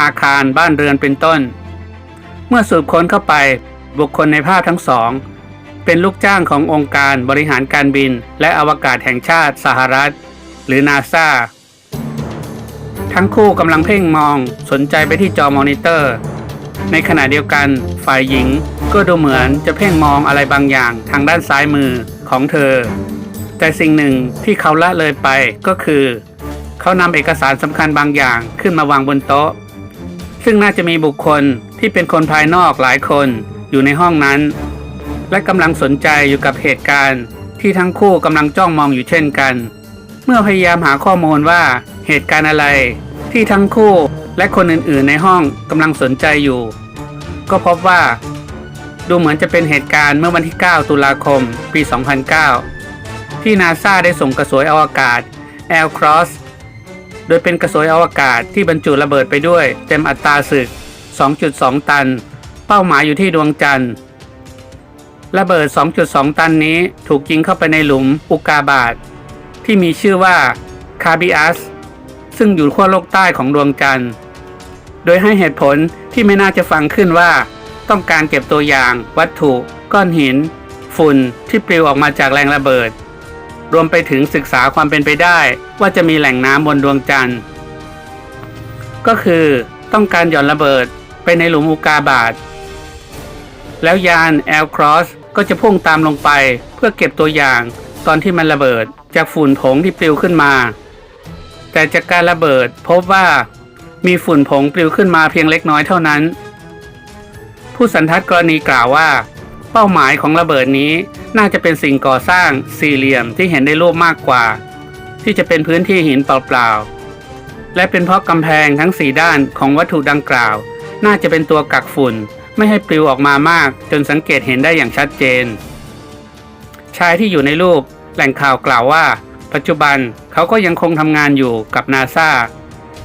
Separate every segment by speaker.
Speaker 1: อาคารบ้านเรือนเป็นต้น เมื่อสืบค้นเข้าไปบุคคลในภาพทั้งสอง เป็นลูกจ้างขององค์การบริหารการบิน และอวกาศแห่งชาติสหรัฐ หรือนาซาทั้งคู่กำลังเพ่งมองสนใจไปที่จอมอนิเตอร์ ในขณะเดียวกันฝ่ายหญิงก็ดูเหมือนจะเพ่งมองอะไรบางอย่างทางด้านซ้ายมือของเธอ แต่สิ่งหนึ่งที่เขาละเลยไปก็คือ เขานำเอกสารสำคัญบางอย่างขึ้นมาวางบนโต๊ะ ซึ่งน่าจะมีบุคคลที่เป็นคนภายนอกหลายคนอยู่ในห้องนั้น และกำลังสนใจอยู่กับเหตุการณ์ที่ทั้งคู่กำลังจ้องมองอยู่เช่นกัน เมื่อพยายามหาข้อมูลว่าเหตุการณ์อะไร ที่ทั้งคู่และคนอื่นๆในห้องกำลังสนใจอยู่ ก็พบว่า ดูเหมือนจะเป็นเหตุการณ์เมื่อวันที่ 9 ตุลาคม ปี 2009 ที่นาซาได้ส่งกระสวยอวกาศ L Cross โดยเป็นกระสวยอวกาศที่บรรจุระเบิดไปด้วย เต็มอัตราศึก 2.2 ตัน เป้าหมายอยู่ที่ดวงจันทร์ ระเบิด 2.2 ตันนี้ถูกยิงเข้าไปในหลุมอุกาบาตที่มีชื่อว่าคาบิอัสซึ่งอยู่ขั้วโลกใต้ของดวงจันทร์ โดยให้เหตุผลที่ไม่น่าจะฟังขึ้นว่าต้องการเก็บตัวอย่าง วัตถุ ก้อนหิน ฝุ่นที่ปลิวออกมาจากแรงระเบิด รวมไปถึงศึกษาความเป็นไปได้ว่าจะมีแหล่งน้ำบนดวงจันทร์ ก็คือต้องการหย่อนระเบิดไปในหลุมอุกาบาต แล้วยาน L Cross ก็จะพุ่งตามลงไปเพื่อเก็บตัวอย่างตอนที่มันระเบิดจากฝุ่นผงที่ปลิวขึ้นมา แต่จากการระเบิดพบว่ามีฝุ่นผงปลิวขึ้นมาเพียงเล็กน้อยเท่านั้น ผู้สันทัดกรณีกล่าวว่า เป้าหมายของระเบิดนี้น่าจะเป็นสิ่งก่อสร้างสี่เหลี่ยมที่เห็นในรูปมากกว่า ที่จะเป็นพื้นที่หินเปล่าๆ และเป็นเพราะกำแพงทั้งสี่ด้านของวัตถุดังกล่าว น่าจะเป็นตัวกักฝุ่นไม่ให้ปลิวออกมามากจนสังเกตเห็นได้อย่างชัดเจน ชายที่อยู่ในรูปแหล่งข่าวกล่าวว่า ปัจจุบันเขาก็ยังคงทำงานอยู่กับนาซา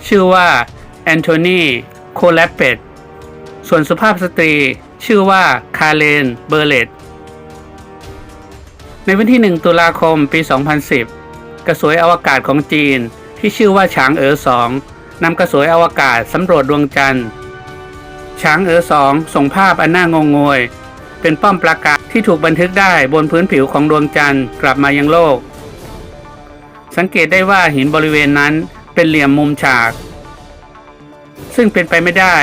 Speaker 1: ชื่อว่าแอนโทนีโคลปเปต ส่วนสุภาพสตรี ชื่อว่าคาเลน เบอร์เลตในวันที่ 1 ตุลาคมปี 2010 กระสวยอวกาศของจีนที่ชื่อว่าฉางเอ๋อสองนำกระสวยอวกาศสำรวจดวงจันทร์ช้างเอ๋อสองส่งภาพอันน่างงงวย เป็นป้อมปราการที่ถูกบันทึกได้บนพื้นผิวของดวงจันทร์กลับมายังโลก สังเกตได้ว่าหินบริเวณนั้นเป็นเหลี่ยมมุมฉาก ซึ่งเป็นไปไม่ได้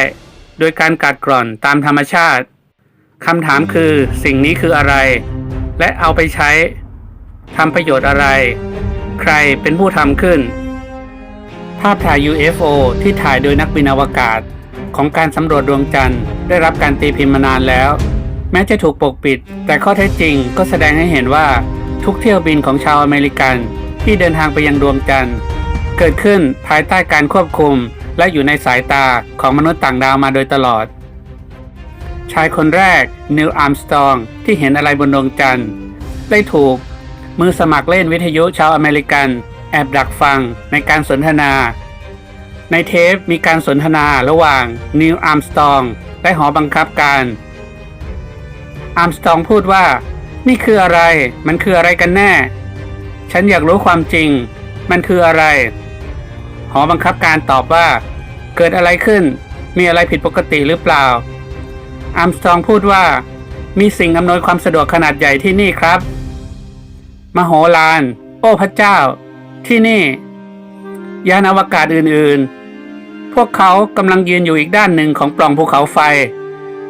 Speaker 1: โดยการกัดกร่อนตามธรรมชาติคำถามคือสิ่งนี้คืออะไร และเอาไปใช้ทำประโยชน์อะไร ใครเป็นผู้ทำขึ้น ภาพถ่าย UFO ที่ถ่ายโดยนักบินอวกาศ ของการสำรวจดวงจันทร์ได้รับการตีพิมพ์มานานแล้ว แม้จะถูกปกปิด แต่ข้อเท็จจริงก็แสดงให้เห็นว่าทุกเที่ยวบินของชาวอเมริกันที่เดินทางไปยังดวงจันทร์ เกิดขึ้นภายใต้การควบคุม และอยู่ในสายตาของมนุษย์ต่างดาวมาโดยตลอด ชายคนแรกนิวอาร์มสตรองที่เห็นอะไรบนดวงจันทร์ ได้ถูก มือสมัครเล่นวิทยุชาวอเมริกัน แอบดักฟังในการสนทนา ในเทปมีการสนทนาระหว่างนิวอาร์มสตรองและหอบังคับการอาร์มสตรองพูดว่า นี่คืออะไร มันคืออะไรกันแน่ ฉันอยากรู้ความจริง มันคืออะไร หอบังคับการตอบว่า เกิดอะไรขึ้น มีอะไรผิดปกติหรือเปล่าอาร์มสตรองพูดว่า มีสิ่งอำนวยความสะดวกขนาดใหญ่ที่นี่ครับ มโหฬารโอ้พระเจ้า ที่นี่ ยานอวกาศอื่นๆ พวกเขากำลังยืนอยู่อีกด้านหนึ่งของปล่องภูเขาไฟ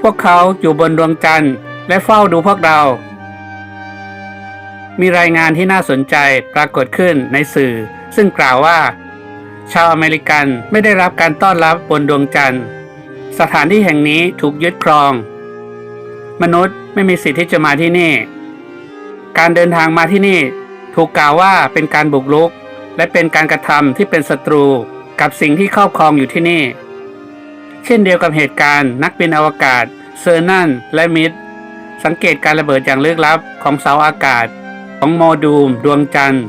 Speaker 1: พวกเขาอยู่บนดวงจันทร์ และเฝ้าดูพวกเรา มีรายงานที่น่าสนใจปรากฏขึ้นในสื่อ ซึ่งกล่าวว่า ชาวอเมริกันไม่ได้รับการต้อนรับบนดวงจันทร์ สถานที่แห่งนี้ถูกยึดครอง มนุษย์ไม่มีสิทธิ์ที่จะมาที่นี่ การเดินทางมาที่นี่ถูกกล่าวว่าเป็นการบุกรุก และเป็นการกระทำที่เป็นศัตรูกับสิ่งที่ครอบครองอยู่ที่นี่ เช่นเดียวกับเหตุการณ์นักบินอวกาศเซอร์นันและมิดสังเกตการระเบิดอย่างลึกลับของเสาอากาศ ของโมดูลดวงจันทร์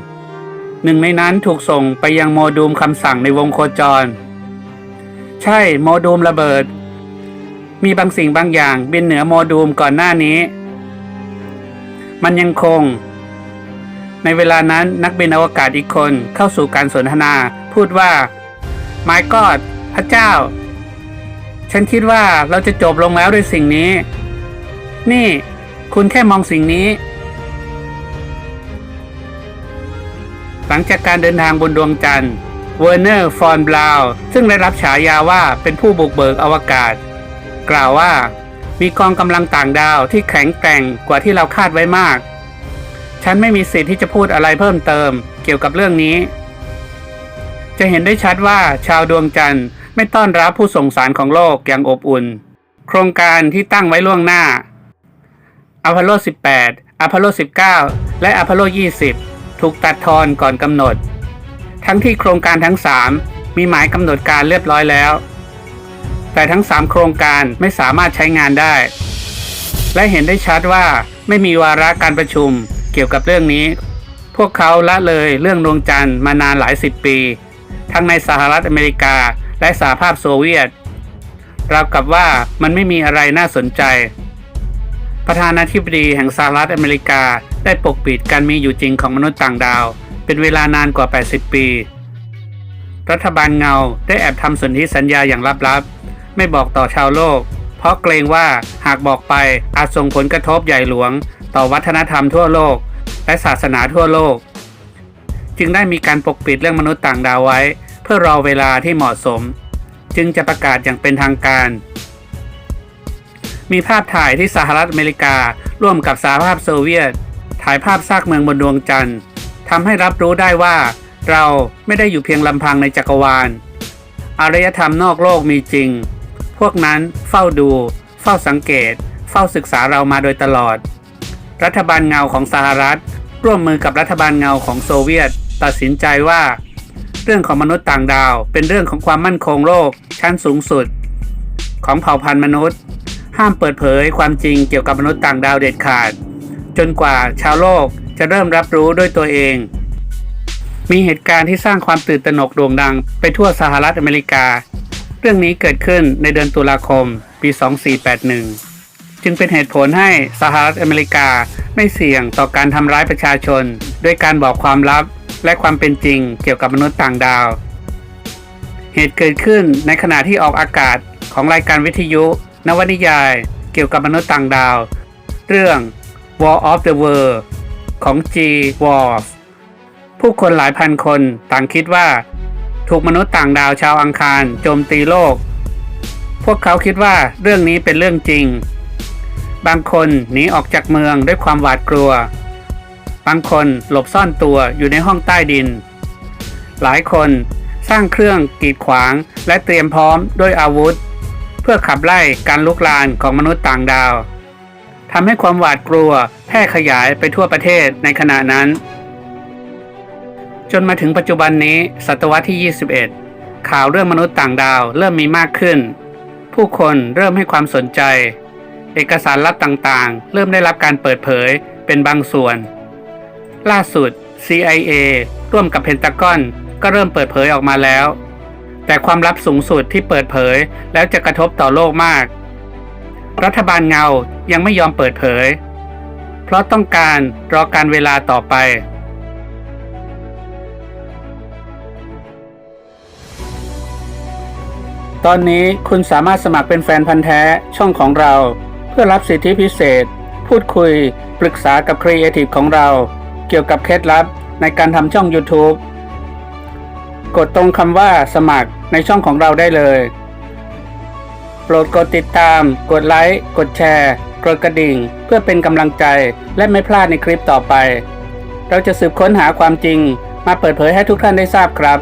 Speaker 1: หนึ่งในนั้นถูกส่งไปยังโมดูลคำสั่งในวงโคจร ใช่โมดูลระเบิด มีบางสิ่งบางอย่างบินเหนือโมดูลก่อนหน้านี้ มันยังคง ในเวลานั้นนักบินอวกาศอีกคนเข้าสู่การสนทนา พูดว่า My God พระเจ้า ฉันคิดว่าเราจะจบลงแล้วด้วยสิ่งนี้ นี่ คุณแค่มองสิ่งนี้ หลังจากการเดินทางบนดวงจันทร์เวอร์เนอร์ ฟอนบลาวซึ่งได้รับฉายาว่าเป็นผู้บุกเบิกอวกาศ กล่าวว่ามีกองกำลังต่างดาวที่แข็งแกร่งกว่าที่เราคาดไว้มาก ฉันไม่มีสิทธิ์ที่จะพูดอะไรเพิ่มเติมเกี่ยวกับเรื่องนี้ จะเห็นได้ชัดว่าชาวดวงจันทร์ไม่ต้อนรับผู้ส่งสารของโลกอย่างอบอุ่น โครงการที่ตั้งไว้ล่วงหน้าอพอลโล 18อพอลโล 19 และอพอลโล 20 ถูกตัดทอนก่อนกำหนด ทั้งที่โครงการทั้ง 3 มีหมายกำหนดการเรียบร้อยแล้ว แต่ทั้ง 3 โครงการไม่สามารถใช้งานได้ และเห็นได้ชัดว่าไม่มีวาระการประชุมเกี่ยวกับเรื่องนี้ พวกเขาละเลยเรื่องดวงจันทร์มานานหลายสิบปี ทั้งในสหรัฐอเมริกาและสหภาพโซเวียตราวกับว่ามันไม่มีอะไรน่าสนใจ ประธานาธิบดีแห่งสหรัฐอเมริกาได้ปกปิดการมีอยู่จริงของมนุษย์ต่างดาว เป็นเวลานานกว่า 80 ปี รัฐบาลเงาได้แอบทำสนธิสัญญาอย่างลับๆ ไม่บอกต่อชาวโลก เพราะเกรงว่าหากบอกไปอาจส่งผลกระทบใหญ่หลวง ต่อวัฒนธรรมทั่วโลก และศาสนาทั่วโลก จึงได้มีการปกปิดเรื่องมนุษย์ต่างดาวไว้ เพื่อรอเวลาที่เหมาะสม จึงจะประกาศอย่างเป็นทางการ มีภาพถ่ายที่สหรัฐอเมริกา ร่วมกับสหภาพโซเวียต ถ่ายภาพซากเมืองบนดวงจันทร์ทำให้รับรู้ได้ว่า เราไม่ได้อยู่เพียงลำพังในจักรวาล อารยธรรมนอกโลกมีจริง พวกนั้นเฝ้าดู เฝ้าสังเกต เฝ้าศึกษาเรามาโดยตลอด รัฐบาลเงาของสหรัฐ ร่วมมือกับรัฐบาลเงาของโซเวียต ตัดสินใจว่า เรื่องของมนุษย์ต่างดาว เป็นเรื่องของความมั่นคงโลกชั้นสูงสุด ของเผ่าพันธุ์มนุษย์ ห้ามเปิดเผยความจริงเกี่ยวกับมนุษย์ต่างดาวเด็ดขาด จนกว่าชาวโลกจะเริ่มรับรู้ด้วยตัวเอง มีเหตุการณ์ที่สร้างความตื่นตระหนกโด่งดังไปทั่วสหรัฐอเมริกา เรื่องนี้เกิดขึ้นในเดือนตุลาคมปี 2481 จึงเป็นเหตุผลให้สหรัฐอเมริกาไม่เสี่ยงต่อการทำร้ายประชาชน ด้วยการบอกความลับและความเป็นจริงเกี่ยวกับมนุษย์ต่างดาว เหตุเกิดขึ้นในขณะที่ออกอากาศของรายการวิทยุ นวนิยายเกี่ยวกับมนุษย์ต่างดาว เรื่อง War of the World ของ G. Walls ผู้คนหลายพันคนต่างคิดว่า ถูกมนุษย์ต่างดาวชาวอังคารโจมตีโลก พวกเขาคิดว่าเรื่องนี้เป็นเรื่องจริง บางคนหนีออกจากเมืองด้วยความหวาดกลัว บางคนหลบซ่อนตัวอยู่ในห้องใต้ดิน หลายคนสร้างเครื่องกีดขวางและเตรียมพร้อมด้วยอาวุธ เพื่อขับไล่การลุกลานของมนุษย์ต่างดาวทำให้ความหวาดกลัวแพร่ขยายไปทั่วประเทศในขณะนั้น จนมาถึงปัจจุบันนี้ศตวรรษที่ 21 ข่าวเรื่องมนุษย์ต่างดาวเริ่มมีมากขึ้น ผู้คนเริ่มให้ความสนใจ เอกสารลับต่างๆ เริ่มได้รับการเปิดเผยเป็นบางส่วน ล่าสุด CIA ร่วมกับเพนตากอนก็เริ่มเปิดเผยออกมาแล้ว แต่ความลับสูงสุดที่เปิดเผย แล้วจะกระทบต่อโลกมาก รัฐบาลเงายังไม่ยอมเปิดเผย เพราะต้องการรอการเวลาต่อไป ตอนนี้คุณสามารถสมัครเป็นแฟนพันธ์แท้ช่องของเรา เพื่อรับสิทธิพิเศษ พูดคุย ปรึกษากับครีเอทีฟของเรา เกี่ยวกับเคล็ดลับในการทำช่อง YouTube กดตรงคำว่าสมัครในช่องของเราได้เลย โปรดกดติดตาม กดไลค์ กดแชร์ กดกระดิ่ง เพื่อเป็นกำลังใจและไม่พลาดในคลิปต่อไป เราจะสืบค้นหาความจริง มาเปิดเผยให้ทุกท่านได้ทราบครับ